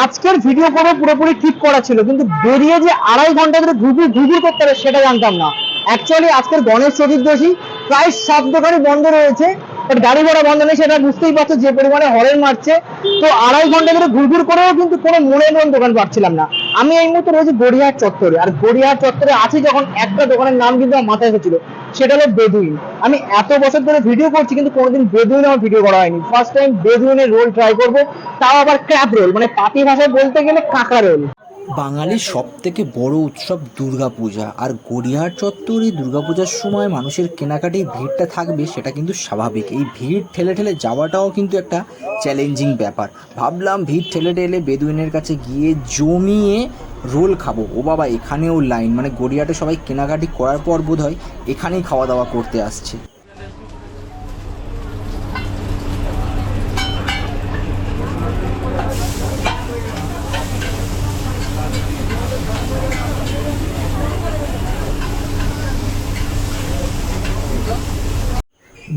আজকের ভিডিও করে পুরোপুরি ঠিক করা ছিল, কিন্তু বেরিয়ে যে আড়াই ঘণ্টা ধরে ঘুঘুর ঘুঘুর করতে হবে সেটা জানতাম না। অ্যাকচুয়ালি আজকের গণেশ চতুর্দশী, প্রায় সব দোকানই বন্ধ রয়েছে বাট গাড়ি ঘোড়া বন্ধ নেই সেটা বুঝতেই পারছ, যে পরিমাণে হরেন মারছে। তো আড়াই ঘণ্টা ধরে ঘুরঘুর করেও কিন্তু কোনো মনে মন দোকান পাচ্ছিলাম না। আমি এই মুহূর্তে রয়েছি গড়িয়াহাট চত্বরে। আর গড়িয়াহাট চত্বরে আছি যখন একটা দোকানের নাম কিন্তু আমার মাথায় এসেছিল। সেটা হলো বেদুইন। আমি এত বছর ধরে ভিডিও করছি, কিন্তু কোনোদিন বেদুইন আমার ভিডিও করা হয়নি। ফার্স্ট টাইম বেদুইনের রোল ট্রাই করব, তাও আবার ক্র্যাপ রোল মানে পাতি ভাষায় বলতে গেলে কাঁকড়া রোল বাঙালির সব থেকে বড় উৎসব দুর্গাপূজা। আর গড়িয়াহাট চত্বরে দুর্গাপূজার সময় মানুষের কেনাকাটির ভিড়টা থাকবে, সেটা কিন্তু স্বাভাবিক। এই ভিড় ঠেলে ঠেলে যাওয়াটাও কিন্তু একটা চ্যালেঞ্জিং ব্যাপার। ভাবলাম ভিড় ঠেলে ঠেলে বেদুইনের কাছে গিয়ে জমিয়ে রোল খাব। ও বাবা, এখানেও লাইন মানে গড়িয়াহাটে সবাই কেনাকাটি করার পর বোধ হয় এখানেই খাওয়া দাওয়া করতে আসছে।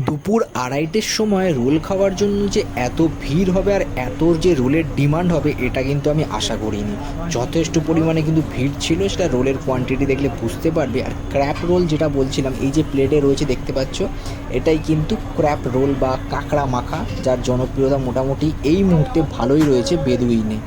দুপুর আড়াইটের সময় রোল খাওয়ার জন্য যে এত ভিড় হবে আর এত যে রোলের ডিমান্ড হবে, এটা কিন্তু আমি আশা করিনি। যথেষ্ট পরিমাণে কিন্তু ভিড় ছিল, সেটা রোলের কোয়ান্টিটি দেখলে বুঝতে পারবে। আর ক্র্যাপ রোল যেটা বলছিলাম, এই যে প্লেটে রয়েছে দেখতে পাচ্ছ, এটাই কিন্তু ক্র্যাপ রোল বা কাঁকড়া মাখা, যার জনপ্রিয়তা মোটামুটি এই মুহূর্তে ভালোই রয়েছে বেদুইনে।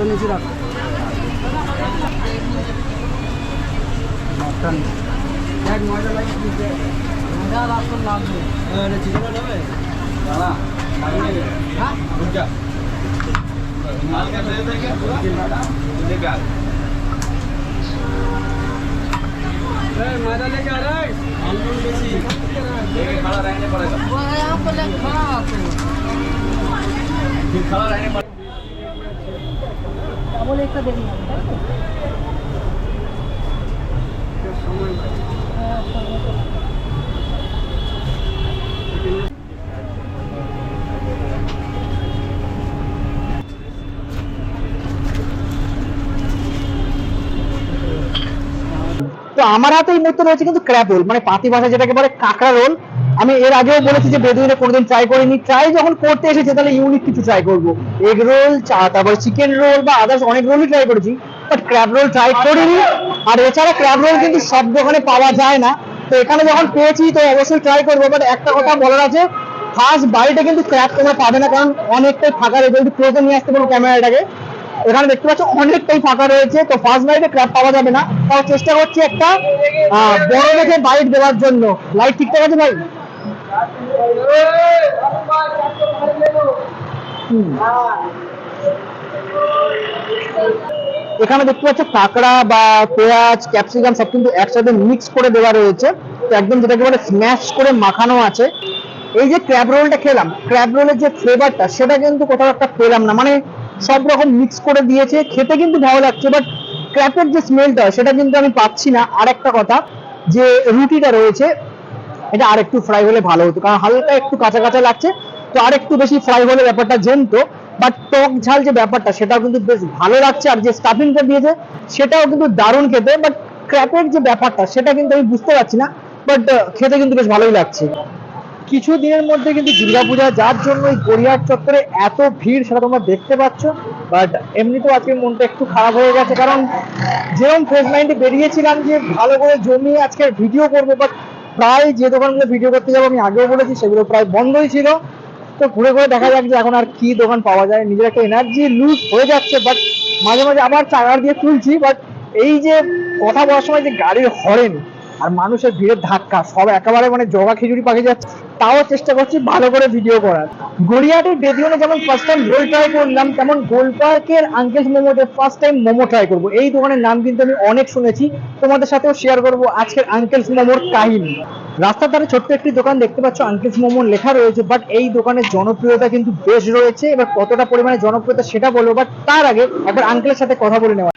মটনটা নিচে রাখ মটন দেখ ময়দা লাগে ময়দা রাস্তা লাগবে চিকেন নেবে দাঁড়া হ্যাঁ मजा लेके आ रहा है आलू बेची खड़ा रहने पड़ेगा वो यहाँ पर खड़ा फिर खड़ा रहने पड़ेगा ডবল একটা তাই তো? আমার হাতে এই মুহূর্তে রয়েছে কিন্তু ক্র্যাপ রোল মানে পাতি ভাষা যেটাকে বলে কাঁকড়া রোল। আমি এর আগেও বলেছি যে বেদুইনে কোনোদিন ট্রাই করিনি। ট্রাই যখন করতে এসেছে, তাহলে ইউনিক কিছু ট্রাই করব। এগ রোল চা, তারপর চিকেন রোল বা আদার্স অনেক রোলই ট্রাই করেছি। বাট ক্র্যাব রোল ট্রাই করিনি। আর এছাড়া ক্র্যাব রোল কিন্তু সব দোকানে পাওয়া যায় না। তো এখানে যখন পেয়েছি, তো অবশ্যই ট্রাই করব। বাট একটা কথা বলার আছে ফার্স্ট বাড়িতে কিন্তু ক্র্যাব তোমরা পাবে না, কারণ অনেকটাই ফাঁকা রয়েছে। একটু ক্লোজে নিয়ে আসতে পারব ক্যামেরাটাকে। এখানে দেখতে পাচ্ছ, অনেকটাই ফাঁকা রয়েছে। তো ফার্স্ট বাইটে ক্র্যাব পাওয়া যাবে না। তাও চেষ্টা করছি একটা বড় দেখে বাইট দেওয়ার জন্য। লাইট ঠিকঠাক আছে ভাই। এখানে দেখতে পাচ্ছ কাঁকড়া বা পেঁয়াজ ক্যাপসিকাম সব কিন্তু একসাথে মিক্স করে দেওয়া রয়েছে। তো একদম যেটাকে বলে স্ম্যাশ করে মাখানো আছে। এই যে ক্র্যাব রোলটা খেলাম ক্র্যাব রোলের যে ফ্লেভারটা সেটা কিন্তু কোথাও একটা পেলাম না। মানে সব রকম মিক্স করে দিয়েছে। খেতে কিন্তু ভালো লাগছে বাট ক্র্যাপের যে স্মেলটা সেটা কিন্তু আমি পাচ্ছি না। আর একটা কথা, যে রুটিটা রয়েছে এটা আর একটু ফ্রাই হলে ভালো হতো, কারণ হালকা একটু কাঁচা কাঁচা লাগছে। তো আর একটু বেশি ফ্রাই হলে ব্যাপারটা জমতো বাট টক ঝাল যে ব্যাপারটা, সেটাও কিন্তু বেশ ভালো লাগছে, আর যে স্টাফিংটা দিয়েছে, সেটাও কিন্তু দারুণ খেতে বাট ক্র্যাপের যে ব্যাপারটা, সেটা কিন্তু আমি বুঝতে পারছি না বাট খেতে কিন্তু বেশ ভালোই লাগছে। কিছু দিনের মধ্যে কিন্তু দুর্গাপূজা, যার জন্য এই গড়িয়াহাট চত্বরে এত ভিড়, সেটা তোমরা দেখতে পাচ্ছ বাট এমনিতেও আজকে মনটা একটু খারাপ হয়ে গেছে, কারণ যেরকম ফেস মাইন্ডে বেরিয়েছিলাম যে ভালো করে জমিয়ে আজকে ভিডিও করব বাট প্রায় যে দোকানগুলো ভিডিও করতে যাব আমি আগেও বলেছি, সেগুলো প্রায় বন্ধই ছিল। তো ঘুরে ঘুরে দেখা যাক যে এখন আর কি দোকান পাওয়া যায়। নিজের একটা এনার্জি লুজ হয়ে যাচ্ছে বাট মাঝে মাঝে আবার চাকার দিয়ে তুলছি বাট এই যে কথা বলার সময় যে গাড়ির হরেন আর মানুষের ভিড়ের ধাক্কা, সব একেবারে মানে জগা খিচুড়ি পাকে যাচ্ছে। তাও চেষ্টা করছি ভালো করে ভিডিও করার। গড়িয়াহাটের বেদিওনে যেমন ফার্স্ট টাইম রোল ট্রাই করলাম, তেমন গোল পার্কের আঙ্কেল মোমোতে ফার্স্ট টাইম মোমো ট্রাই করব। এই দোকানের নাম কিন্তু আমি অনেক শুনেছি, তোমাদের সাথেও শেয়ার করব আজকের আঙ্কেলস মোমোর কাহিনী। রাস্তার ধারে ছোট্ট একটি দোকান দেখতে পাচ্ছ আঙ্কেলস মোমো লেখা রয়েছে বাট এই দোকানের জনপ্রিয়তা কিন্তু বেশ রয়েছে। এবার কতটা পরিমাণে জনপ্রিয়তা সেটা বলব বাট তার আগে একবার আঙ্কেলের সাথে কথা বলে নেওয়া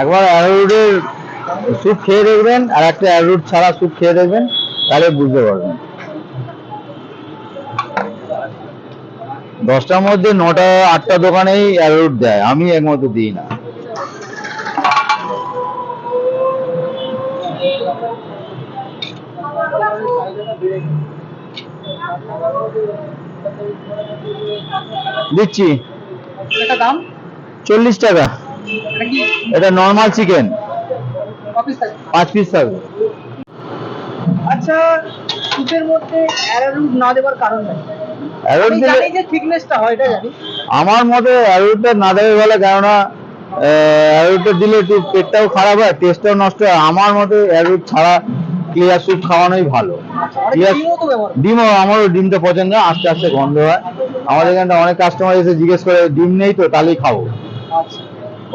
একবার অ্যারোরুটের স্যুপ খেয়ে দেখবেন আর একটা অ্যারোরুট ছাড়া স্যুপ খেয়ে দেখবেন তাহলে বুঝতে পারবেন। দশটার মধ্যে নটা আটটা দোকানেই অ্যারোরুট দেয় আমি একমাত্র দিই না। দিচ্ছি। দাম? চল্লিশ টাকা। এটা নর্মাল চিকেন পাঁচ পিস থাকবে আচ্ছা স্যুপের মধ্যে অ্যারারুট না দেওয়ার কারণ নাই অ্যারোরুট দিলে যে থিকনেসটা হয় এটা জানি। আমার মতে অ্যারোরুটটা না দেবে ভালো কেননা অ্যারোরুটটা দিলে একটু পেটটাও খারাপ হয় টেস্টটাও নষ্ট হয়। আমার মতে অ্যারোরুট ছাড়া ক্লিয়ার স্যুপ খাওয়ানোই ভালো। Clear- ডিমও আমারও ডিমটা পছন্দ হয়, আস্তে আস্তে গন্ধ হয়। আমাদের এখানটা অনেক কাস্টমার এসে জিজ্ঞেস করে ডিম নেই তো তাহলেই খাব। আচ্ছা।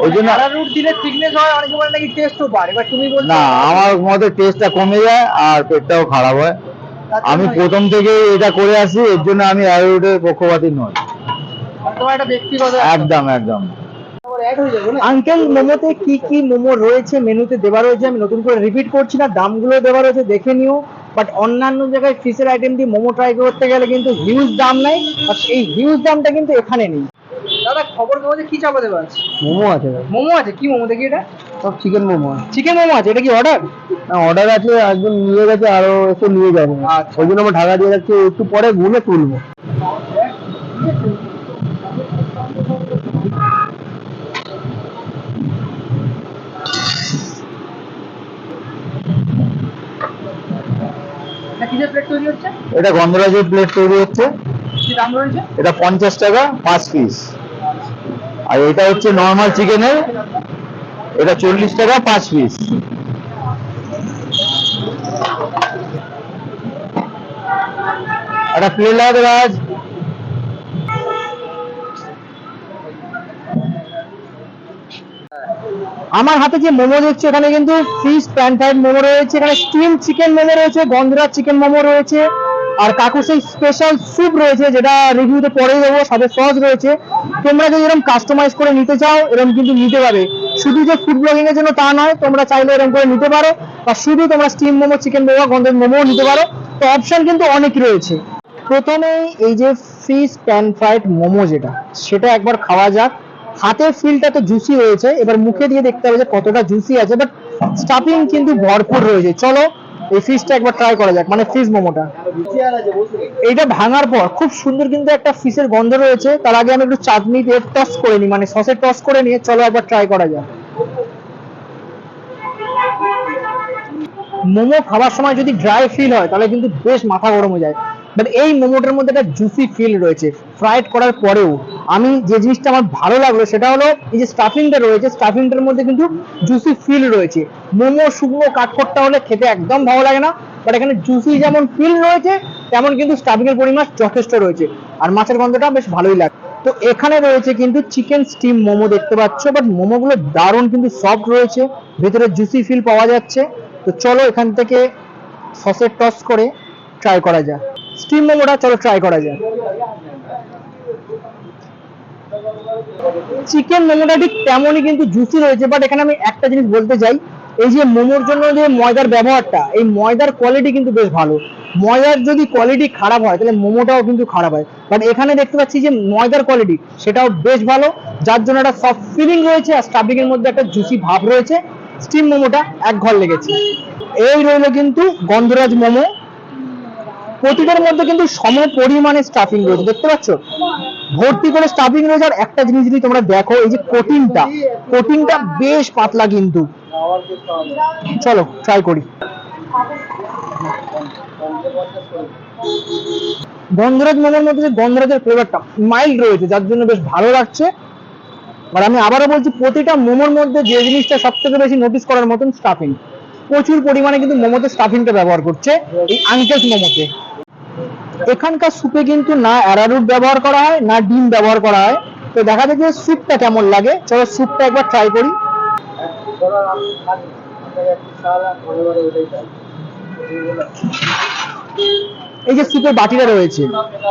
ওই জন্য অ্যারারুট দিলে থিকনেস হয় অনেকে বলে নাকি টেস্টও বাড়ে এবার তুমি বলছো না আমার মতে টেস্টটা কমে যায় আর পেটটাও খারাপ হয়। আমি প্রথম থেকে এটা করে আসি এর জন্য আমি অ্যারোরুটের পক্ষপাতী নই। তোমার একটা ব্যক্তিগত একদম একদম। আঙ্কেল মোমোতে কি কি মোমো রয়েছে? মেনুতে দেওয়া রয়েছে আমি নতুন করে রিপিট করছি না দামগুলো দেওয়া রয়েছে দেখে নিও। বাট অন্যান্য জায়গায় ফিশের আইটেম দিয়ে মোমো ট্রাই করতে গেলে কিন্তু হিউজ দাম নেই আর এই হিউজ দামটা কিন্তু এখানে নেই। দাদা খবর কাগজে কি চাপা দেওয়া আছে? মোমো আছে মোমো আছে? কি মোমো? দেখি এটা। সব চিকেন মোমো চিকেন মোমো আছে? এটা কি অর্ডার না অর্ডার আছে একজন নিয়ে গেছে আরও একটু নিয়ে যাবে। আচ্ছা। ওই জন্য আমরা ঢাকা দিয়ে রাখছি একটু পরে গুলে তুলবো। এটা গন্ধরাজের প্লেট তৈরি হচ্ছে। কি দাম রয়েছে? এটা পঞ্চাশ টাকা পাঁচ পিস আর এটা হচ্ছে নর্মাল চিকেনের এটা চল্লিশ টাকা পাঁচ পিস একটা প্লেট লাগাতে রাজ। আমার হাতে যে মোমো দেখছি, এখানে কিন্তু ফিশ প্যান ফ্রাইড মোমো রয়েছে, এখানে স্টিম চিকেন মোমো রয়েছে, গন্ধরাজ চিকেন মোমো রয়েছে। আর কাকু সেই স্পেশাল স্যুপ রয়েছে, যেটা রিভিউতে পরে দেবো সাথে সস রয়েছে। তোমরা যদি এরকম কাস্টমাইজ করে নিতে চাও এরকম কিন্তু নিতে পারে শুধু যে ফুড ব্লগিং এর জন্য তা নয়, তোমরা চাইলে এরকম করে নিতে পারো। বা শুধু তোমরা স্টিম মোমো চিকেন মোমো, গন্ধের মোমো নিতে পারো। তো অপশন কিন্তু অনেক রয়েছে। প্রথমে এই যে ফিশ প্যান ফ্রাইড মোমো যেটা, সেটা একবার খাওয়া যাক। হাতের ফিলটা তো জুসি রয়েছে। এবার মুখে দিয়ে দেখতে হবে যে কতটা জুসি আছে বাট স্টাফিং কিন্তু ভরপুর রয়েছে। চলো এই ফিশটা একবার ট্রাই করা যাক মানে ফিশ মোমোটা। এইটা ভাঙার পর খুব সুন্দর কিন্তু একটা ফিশের গন্ধ রয়েছে, তার আগে আমি একটু চাটনি দিয়ে টস করে নিই মানে সসে টস করে নিয়ে চলো একবার ট্রাই করা যাক। মোমো খাওয়ার সময় যদি ড্রাই ফিল হয়, তাহলে কিন্তু বেশ মাথা গরম হয়ে যায়। বাট এই মোমোটার মধ্যে একটা জুসি ফিল রয়েছে ফ্রাইড করার পরেও। আমি যে জিনিসটা আমার ভালো লাগল সেটা হলো এই যে স্টাফিংটা রয়েছে, স্টাফিংটার মধ্যে কিন্তু জুসি ফিল রয়েছে। মোমো, শুকনো কাঠখোট্টা হলে খেতে একদম ভালো লাগে না বাট এখানে জুসি যেমন ফিল রয়েছে, তেমন কিন্তু স্টাফিং এর পরিমাণ যথেষ্ট রয়েছে। আর মাছের গন্ধটা বেশ ভালোই লাগে। তো এখানে রয়েছে কিন্তু চিকেন স্টিম মোমো দেখতে পাচ্ছ বাট মোমোগুলো দারুণ কিন্তু সফট রয়েছে, ভেতরে জুসি ফিল পাওয়া যাচ্ছে। তো চলো এখান থেকে সসের টস করে ট্রাই করা যাক। স্টিম মোমোটা চলো ট্রাই করা যাক। চিকেন মোমোটা ঠিক তেমনই কিন্তু জুসি রয়েছে বাট এখানে আমি একটা জিনিস বলতে চাই। এই যে মোমোর জন্য যে ময়দার ব্যবহারটা, এই ময়দার কোয়ালিটি কিন্তু বেশ ভালো। ময়দার যদি কোয়ালিটি খারাপ হয়, তাহলে মোমোটাও কিন্তু খারাপ হয়। বাট এখানে দেখতে পাচ্ছি যে ময়দার কোয়ালিটি সেটাও বেশ ভালো। যার জন্য একটা সফট ফিলিং রয়েছে, আর স্টাফিং এর মধ্যে একটা জুসি ভাব রয়েছে। স্টিম মোমোটা এক ঘর লেগেছে। এই রইল কিন্তু গন্ধরাজ মোমো। প্রতিটার মধ্যে কিন্তু সম পরিমাণে স্টাফিং রয়েছে, দেখতে পাচ্ছ? ভর্তি করে স্টাফিং রয়েছে। একটা জিনিস যদি তোমরা দেখো, এই যে কোটিংটা কোটিংটা বেশ পাতলা কিন্তু। চলো ট্রাই করি। গন্ধরাজ মোমোর মধ্যে যে গন্ধরাজের ফ্লেভারটা মাইল্ড রয়েছে, যার জন্য বেশ ভালো লাগছে। আর আমি আবারও বলছি, প্রতিটা মোমোর মধ্যে যে জিনিসটা সব থেকে বেশি নোটিস করার মতন স্টাফিং প্রচুর পরিমাণে কিন্তু মোমোতে স্টাফিংটা ব্যবহার করছে। এই আঙ্কেলস মোমোতে এখানকার স্যুপে কিন্তু না অ্যারারুট ব্যবহার করা হয়, না ডিম ব্যবহার করা হয়। তো দেখা যায় যে স্যুপটা কেমন লাগে। চলো স্যুপটা একবার ট্রাই করি। এই যে স্যুপের বাটিটা রয়েছে,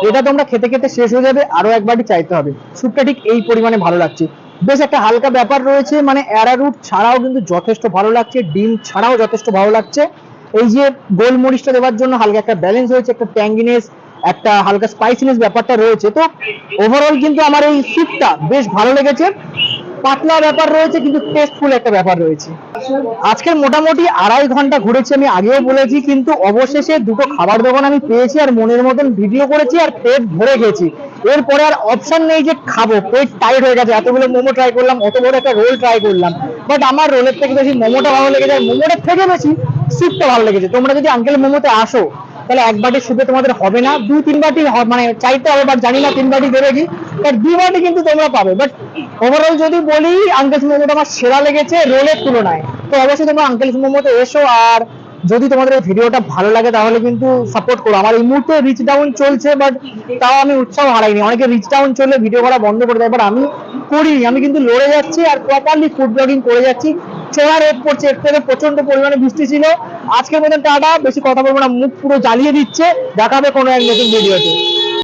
এটা তোমরা খেতে খেতে শেষ হয়ে যাবে, আরও এক বাটি চাইতে হবে। স্যুপটা ঠিক এই পরিমাণে ভালো লাগছে। বেশ একটা হালকা ব্যাপার রয়েছে মানে অ্যারারুট ছাড়াও কিন্তু যথেষ্ট ভালো লাগছে, ডিম ছাড়াও যথেষ্ট ভালো লাগছে। এই যে গোলমরিচটা দেওয়ার জন্য হালকা একটা ব্যালেন্স হয়েছে একটা ট্যাঙ্গিনেস একটা হালকা স্পাইসিনেস ব্যাপারটা রয়েছে। তো ওভারঅল কিন্তু আমার এই স্যুপটা বেশ ভালো লেগেছে। পাতলা ব্যাপার রয়েছে, কিন্তু টেস্টফুল একটা ব্যাপার রয়েছে। আজকের মোটামুটি আড়াই ঘণ্টা ঘুরেছি আমি, আগেও বলেছি, কিন্তু অবশেষে দুটো খাবার দোকান আমি পেয়েছি আর মনের মতন ভিডিও করেছি আর পেট ভরে গেছি এরপরে আর অপশন নেই যে খাব, পেট টাইট হয়ে গেছে। এতগুলো মোমো ট্রাই করলাম, অত বড় একটা রোল ট্রাই করলাম। বাট আমার রোলের থেকে বেশি মোমোটা ভালো লেগেছে আর মোমোটার থেকে বেশি স্যুপটা ভালো লেগেছে। তোমরা যদি আঙ্কেল মোমোতে আসো, তাহলে এক বাটি সুপে তোমাদের হবে না। দুই তিন বাটি মানে চাইতে হবে বাট জানি না তিন বাটি দেবে কি। বাট দুই বাটি কিন্তু তোমরা পাবে। বাট ওভারঅল যদি বলি আঙ্কেলস মোমোটা আমার সেরা লেগেছে রোলের তুলনায়। তো অবশ্যই তোমরা আঙ্কেলস মোমোতে এসো, আর যদি তোমাদের এই ভিডিওটা ভালো লাগে, তাহলে কিন্তু সাপোর্ট করো। আমার এই মুহূর্তে রিচ ডাউন চলছে বাট তাও আমি উৎসাহ হারাইনি। অনেকে রিচ ডাউন চললে ভিডিও করা বন্ধ করে দেয় বাট আমি করিনি। আমি কিন্তু লড়ে যাচ্ছি, আর প্রপারলি ফুড ব্লগিং করে যাচ্ছি। চড়া রোদ পড়ছে, এর থেকে প্রচণ্ড পরিমাণে বৃষ্টি ছিল। আজকের মতন টাটা, বেশি কথা বলব না, মুখ পুরো জ্বালিয়ে দিচ্ছে, দেখাবে কোনো এক নতুন ভিডিওতে